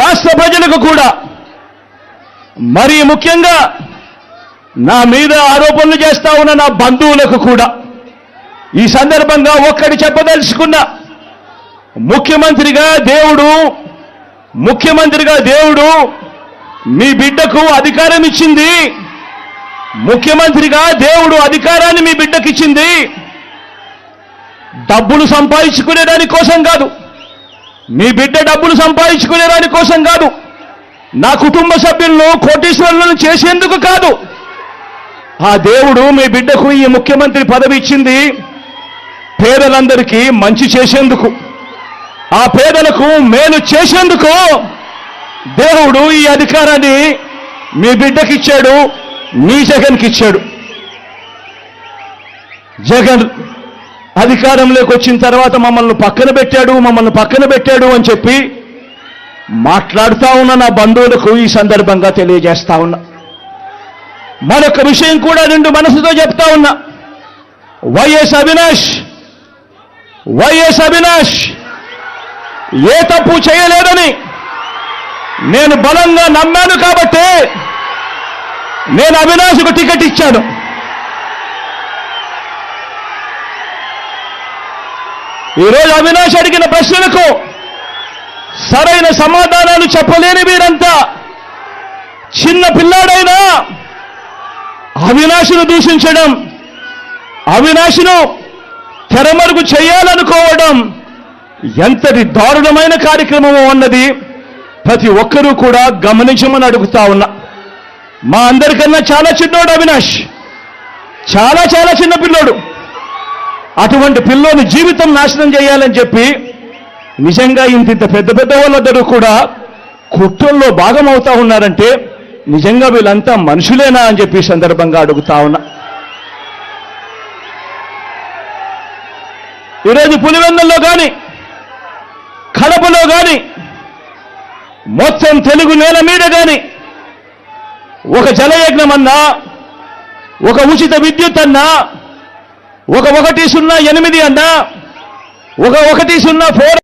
రాష్ట్ర ప్రజలకు కూడా. మరి ముఖ్యంగా నా మీద ఆరోపణలు చేస్తా ఉన్న నా బంధువులకు కూడా. ఈ సందర్భంగా ఒక్కటి చెప్పదలుచుకున్నా ముఖ్యమంత్రిగా దేవుడు ముఖ్యమంత్రిగా దేవుడు మీ బిడ్డకు అధికారం ఇచ్చింది. ముఖ్యమంత్రిగా దేవుడు అధికారాన్ని మీ బిడ్డకిచ్చింది. డబ్బులు సంపాదించుకునే దానికోసం కాదు. మీ బిడ్డ డబ్బులు సంపాదించుకునే దాని కోసం కాదు. నా కుటుంబ సభ్యులను కోటీశ్వరులను చేసేందుకు కాదు. ఆ దేవుడు మీ బిడ్డకు ఈ ముఖ్యమంత్రి పదవి ఇచ్చింది పేదలందరికీ మంచి చేసేందుకు. ఆ పేదలకు మేలు చేసేందుకు దేవుడు ఈ అధికారాన్ని మీ బిడ్డకిచ్చాడు మీ జగన్కి ఇచ్చాడు జగన్ అధికారంలోకి వచ్చిన తర్వాత మమ్మల్ని పక్కన పెట్టాడు మమ్మల్ని పక్కన పెట్టాడు అని చెప్పి మాట్లాడుతా ఉన్న నా బంధువులకు ఈ సందర్భంగా తెలియజేస్తా ఉన్నా. మరొక విషయం కూడా రెండు మనసుతో చెప్తా ఉన్నా. Y S Avinash Y S Avinash ఏ తప్పు చేయలేదని నేను బలంగా నమ్మాను కాబట్టి నేను అవినాష్కు టికెట్ ఇచ్చాను. ఈరోజు అవినాష్ అడిగిన ప్రశ్నలకు సరైన సమాధానాలు చెప్పలేని వీరంతా చిన్న పిల్లాడైనా అవినాశును దూషించడం అవినాశును తెరమరుగు చేయాలనుకోవడం ఎంతటి దారుణమైన కార్యక్రమము అన్నది ప్రతి ఒక్కరూ కూడా గమనించమని అడుగుతా ఉన్నా. మా అందరికన్నా చాలా చిన్నోడు అవినాష్. చాలా చాలా చిన్న పిల్లోడు. అటువంటి పిల్లోని జీవితం నాశనం చేయాలని చెప్పి నిజంగా ఇంత ఇంత పెద్ద పెద్ద వాళ్ళందరూ కూడా కుట్రల్లో భాగం అవుతా ఉన్నారంటే నిజంగా వీళ్ళంతా మనుషులేనా అని చెప్పి సందర్భంగా అడుగుతా ఉన్నా. ఈరోజు పులివెందుల్లో కానీ కడపలో కానీ మొత్తం తెలుగు నేల మీద కానీ ఒక జలయజ్ఞం అన్నా ఒక ఉచిత విద్యుత్ అన్నా ఒక ఒకటి సున్నా ఎనిమిది అన్నా ఒక ఒకటి సున్నా ఫోర్